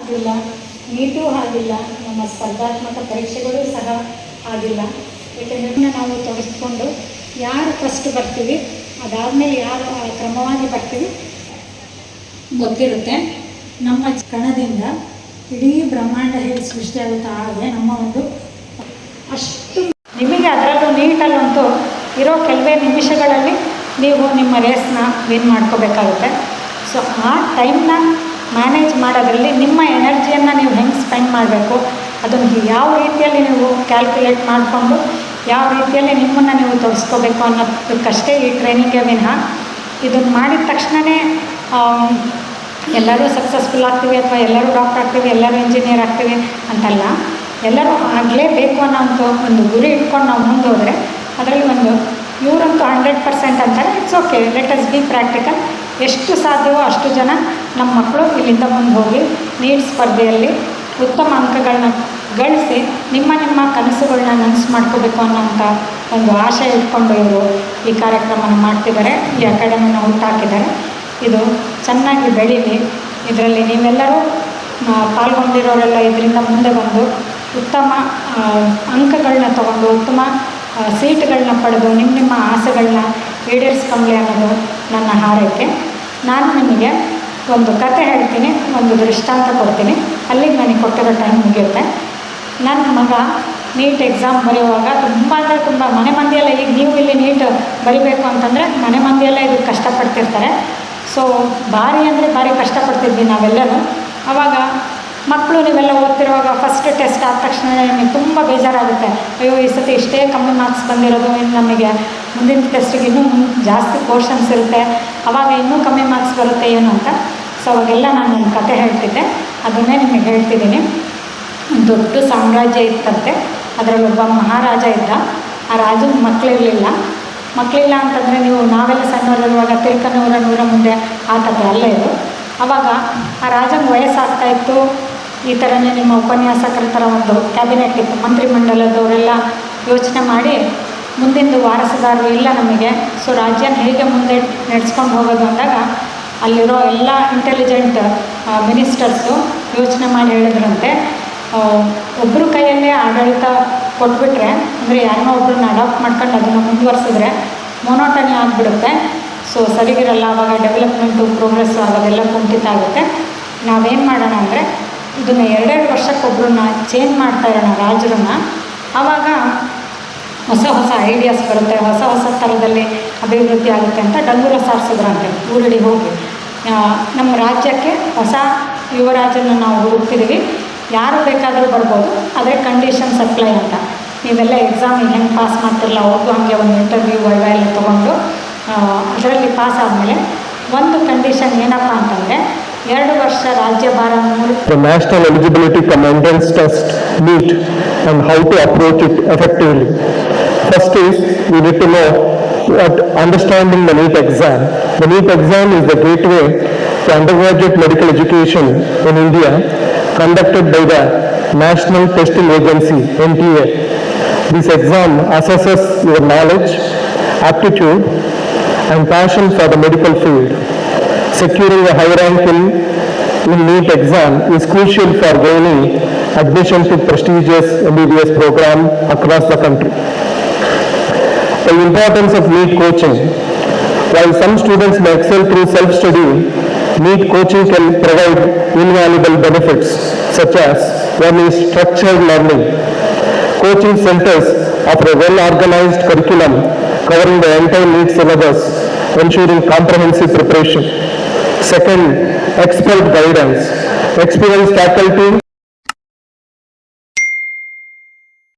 ಆಗಿಲ್ಲ. ನೀಟೂ ಆಗಿಲ್ಲ. ನಮ್ಮ ಸ್ಪರ್ಧಾತ್ಮಕ ಪರೀಕ್ಷೆಗಳು ಸಹ ಆಗಿಲ್ಲ. ಏಕೆಂದರೆ ನಾವು ತೊಡಗಿಸ್ಕೊಂಡು ಯಾರು ಫಸ್ಟ್ ಬರ್ತೀವಿ, ಅದಾದಮೇಲೆ ಯಾರು ಕ್ರಮವಾಗಿ ಬರ್ತೀವಿ ಗೊತ್ತಿರುತ್ತೆ. ನಮ್ಮ ಕಣದಿಂದ ಇಡೀ ಬ್ರಹ್ಮಾಂಡ ಹೇಗೆ ಸೃಷ್ಟಿಯಾಗುತ್ತೆ ಆದರೆ ನಮ್ಮ ಒಂದು ಅಷ್ಟು ನಿಮಗೆ ಅದರಲ್ಲೂ ನೀಟಲ್ಲಂತೂ ಇರೋ ಕೆಲವೇ ನಿಮಿಷಗಳಲ್ಲಿ ನೀವು ನಿಮ್ಮ ರೇಸ್ನ ವಿನ್ ಮಾಡ್ಕೋಬೇಕಾಗುತ್ತೆ. ಸೊ ಆ ಟೈಮ್ನ ಮ್ಯಾನೇಜ್ ಮಾಡೋದ್ರಲ್ಲಿ ನಿಮ್ಮ ಎನರ್ಜಿಯನ್ನು ನೀವು ಹೆಂಗೆ ಸ್ಪೆಂಡ್ ಮಾಡಬೇಕು? ಅದನ್ನು ಯಾವ ರೀತಿಯಲ್ಲಿ ನೀವು ಕ್ಯಾಲ್ಕುಲೇಟ್ ಮಾಡಿಕೊಂಡು, ಯಾವ ರೀತಿಯಲ್ಲಿ ನಿಮ್ಮನ್ನು ನೀವು ತೋರಿಸ್ಕೋಬೇಕು ಅನ್ನೋದಕ್ಕಷ್ಟೇ ಈ ಟ್ರೈನಿಂಗ್ಗೆ ವಿನಃ ಇದನ್ನು ಮಾಡಿದ ತಕ್ಷಣವೇ ಎಲ್ಲರೂ ಸಕ್ಸಸ್ಫುಲ್ ಆಗ್ತೀವಿ ಅಥವಾ ಎಲ್ಲರೂ ಡಾಕ್ಟರ್ ಆಗ್ತೀವಿ, ಎಲ್ಲರೂ ಇಂಜಿನಿಯರ್ ಆಗ್ತೀವಿ ಅಂತಲ್ಲ, ಎಲ್ಲರೂ ಆಗಲೇಬೇಕು ಅನ್ನೋಂಥ ಒಂದು ಗುರಿ ಇಟ್ಕೊಂಡು ನಾವು ಮುಂದೆ ಅದರಲ್ಲಿ ಒಂದು ಇವರಂತೂ ಹಂಡ್ರೆಡ್ ಪರ್ಸೆಂಟ್ ಅಂತಾರೆ it's okay let us be practical ಎಷ್ಟು ಸಾಧ್ಯವೋ ಅಷ್ಟು ಜನ ನಮ್ಮ ಮಕ್ಕಳು ಇಲ್ಲಿಂದ ಮುಂದೆ ಹೋಗಿ ನೀಟ್ ಸ್ಪರ್ಧೆಯಲ್ಲಿ ಉತ್ತಮ ಅಂಕಗಳನ್ನ ಗಳಿಸಿ ನಿಮ್ಮ ನಿಮ್ಮ ಕನಸುಗಳನ್ನ ನನಸು ಮಾಡ್ಕೋಬೇಕು ಅನ್ನೋಂಥ ಒಂದು ಆಶೆ ಇಟ್ಕೊಂಡು ಇವರು ಈ ಕಾರ್ಯಕ್ರಮನ ಮಾಡ್ತಿದ್ದಾರೆ. ಈ ಅಕಾಡೆಮಿನ ಹುಟ್ಟಾಕಿದ್ದಾರೆ ಇದು ಚೆನ್ನಾಗಿ ಬೆಳೀಲಿ. ಇದರಲ್ಲಿ ನೀವೆಲ್ಲರೂ ಪಾಲ್ಗೊಂಡಿರೋರೆಲ್ಲ ಇದರಿಂದ ಮುಂದೆ ಬಂದು ಉತ್ತಮ ಅಂಕಗಳನ್ನ ತಗೊಂಡು ಉತ್ತಮ ಸೀಟ್ಗಳನ್ನ ಪಡೆದು ನಿಮ್ಮ ನಿಮ್ಮ ಆಸೆಗಳನ್ನ ಈಡೇರಿಸ್ಕೊಂಬಲಿ ಅನ್ನೋದು ನನ್ನ ಹಾರೈಕೆ. ನಾನು ನಿಮಗೆ ಒಂದು ಕತೆ ಹೇಳ್ತೀನಿ, ಒಂದು ದೃಷ್ಟಾಂತ ಕೊಡ್ತೀನಿ. ಅಲ್ಲಿಗೆ ನನಗೆ ಕೊಟ್ಟಿರೋ ಟೈಮ್ ಮುಗಿಯುತ್ತೆ. ನನ್ನ ಮಗ ನೀಟ್ ಎಕ್ಸಾಮ್ ಬರೆಯುವಾಗ ತುಂಬ ಅಂದರೆ ತುಂಬ ಮನೆ ಮಂದಿಯೆಲ್ಲ ಈಗ ನೀವು ಇಲ್ಲಿ ನೀಟ್ ಬರಿಬೇಕು ಅಂತಂದರೆ ಮನೆ ಮಂದಿಯೆಲ್ಲ ಇದು ಕಷ್ಟಪಡ್ತಿರ್ತಾರೆ. ಸೊ ಭಾರಿ ಅಂದರೆ ಭಾರಿ ಕಷ್ಟಪಡ್ತಿದ್ವಿ ನಾವೆಲ್ಲರೂ ಆವಾಗ ಮಕ್ಕಳು ನೀವೆಲ್ಲ ಓದ್ತಿರುವಾಗ ಫಸ್ಟ್ ಟೆಸ್ಟ್ ಆದ ತಕ್ಷಣ ನಿಮಗೆ ತುಂಬ ಬೇಜಾರಾಗುತ್ತೆ. ಅಯ್ಯೋ, ಈ ಸತಿ ಇಷ್ಟೇ ಕಮ್ಮಿ ಮಾರ್ಕ್ಸ್ ಬಂದಿರೋದು, ಇನ್ನು ನಮಗೆ ಮುಂದಿನ ಟೆಸ್ಟಿಗೆ ಇನ್ನೂ ಜಾಸ್ತಿ ಪೋರ್ಷನ್ಸ್ ಇರುತ್ತೆ. ಆವಾಗ ಇನ್ನೂ ಕಮ್ಮಿ ಮಾರ್ಕ್ಸ್ ಬರುತ್ತೆ ಏನು ಅಂತ. ಸೊ ಅವಾಗೆಲ್ಲ ನಾನು ಒಂದು ಕತೆ ಹೇಳ್ತಿದ್ದೆ. ಅದನ್ನೇ ನಿಮಗೆ ಹೇಳ್ತಿದ್ದೀನಿ. ದೊಡ್ಡ ಸಾಮ್ರಾಜ್ಯ ಇತ್ತಂತೆ. ಅದರಲ್ಲಿ ಒಬ್ಬ ಮಹಾರಾಜ ಇದ್ದ. ಆ ರಾಜನ ಮಕ್ಕಳಿರಲಿಲ್ಲ ಮಕ್ಕಳಿಲ್ಲ ಅಂತಂದರೆ ನೀವು ನಾವೆಲ್ಲ ಸಣ್ಣವರಿರುವಾಗ ತಿರುಕನೂರ ನೂರ ಮುಂದೆ ಆ ಕಥೆ ಅಲ್ಲ ಇದು. ಆವಾಗ ಆ ರಾಜನ ವಯಸ್ಸಾಗ್ತಾ ಇತ್ತು. ಈ ಥರನೇ ನಿಮ್ಮ ಉಪನ್ಯಾಸಕರ ಥರ ಒಂದು ಕ್ಯಾಬಿನೆಟ್ ಇತ್ತು. ಮಂತ್ರಿಮಂಡಲದವರೆಲ್ಲ ಯೋಚನೆ ಮಾಡಿ ಮುಂದಿಂದು ವಾರಸುದಾರರು ಇಲ್ಲ ನಮಗೆ. ಸೊ ರಾಜ್ಯನ ಹೇಗೆ ಮುಂದೆ ನಡೆಸ್ಕೊಂಡು ಹೋಗೋದು ಅಂದಾಗ ಅಲ್ಲಿರೋ ಎಲ್ಲ ಇಂಟೆಲಿಜೆಂಟ್ ಮಿನಿಸ್ಟರ್ಸು ಯೋಚನೆ ಮಾಡಿ ಹೇಳಿದ್ರಂತೆ. ಒಬ್ಬರು ಕೈಯಲ್ಲೇ ಆಡಳಿತ ಕೊಟ್ಬಿಟ್ರೆ, ಅಂದರೆ ಯಾರನ್ನೋ ಒಬ್ಬರನ್ನ ಅಡಾಪ್ಟ್ ಮಾಡ್ಕೊಂಡು ಅದನ್ನು ಮುಂದುವರ್ಸಿದ್ರೆ ಮೊನೋಟನಿ ಆಗಿಬಿಡುತ್ತೆ. ಸೊ ಸರಿಗಿರಲ್ಲ ಆವಾಗ ಡೆವಲಪ್ಮೆಂಟು ಪ್ರೋಗ್ರೆಸ್ಸು ಆಗೋದೆಲ್ಲ ಕುಂಠಿತ ಆಗುತ್ತೆ. ನಾವೇನು ಮಾಡೋಣ ಅಂದರೆ, ಇದನ್ನು ಎರಡೆರಡು ವರ್ಷಕ್ಕೊಬ್ಬರನ್ನ ಚೇಂಜ್ ಮಾಡ್ತಾ ಇರೋಣ ರಾಜರನ್ನ. ಆವಾಗ ಹೊಸ ಹೊಸ ಐಡಿಯಾಸ್ ಬರುತ್ತೆ, ಹೊಸ ಹೊಸ ಥರದಲ್ಲಿ ಅಭಿವೃದ್ಧಿ ಆಗುತ್ತೆ ಅಂತ ಡಂಗೂರ ಸಾರಿಸಿದ್ರಂತೆ ಊರಡಿ ಹೋಗಿ. ನಮ್ಮ ರಾಜ್ಯಕ್ಕೆ ಹೊಸ ಯುವರಾಜನ ನಾವು ಹುಡುಕ್ತಿದ್ದೀವಿ ಯಾರು ಬೇಕಾದರೂ ಬರ್ಬೋದು ಆದರೆ ಕಂಡೀಷನ್ ಸಪ್ಲೈ ಅಂತ ನೀವೆಲ್ಲ ಎಕ್ಸಾಮ್ ಹೆಂಗೆ ಪಾಸ್ ಮಾಡ್ತಿರಲ್ಲ ಅವ್ರಿಗೂ ಹಾಗೆ ಒಂದು ಇಂಟರ್ವ್ಯೂ ವೈವ ಎಲ್ಲ ತೊಗೊಂಡು ಅದರಲ್ಲಿ ಪಾಸ್ ಆದಮೇಲೆ ಒಂದು ಕಂಡೀಷನ್ ಏನಪ್ಪ ಅಂತಂದರೆ ಎರಡು ವರ್ಷ ರಾಜ್ಯಭಾರ ಮೂರು the National eligibility Cum Entrance Test, NEET, and how to approach it effectively. First is, we need to what understanding the NEET exam. The NEET exam is the gateway to undergraduate medical education in India conducted by the National Testing Agency, NTA. This exam assesses your knowledge, aptitude, and passion for the medical field. Securing a high rank in in NEET exam is crucial for gaining admission to prestigious MBBS program across the country. The importance of NEET coaching. While some students may excel through self-study, NEET coaching can provide invaluable benefits such as one structured learning. Coaching centers offer a well-organized curriculum covering the entire NEET syllabus, ensuring comprehensive preparation. Second, expert guidance. Experienced faculty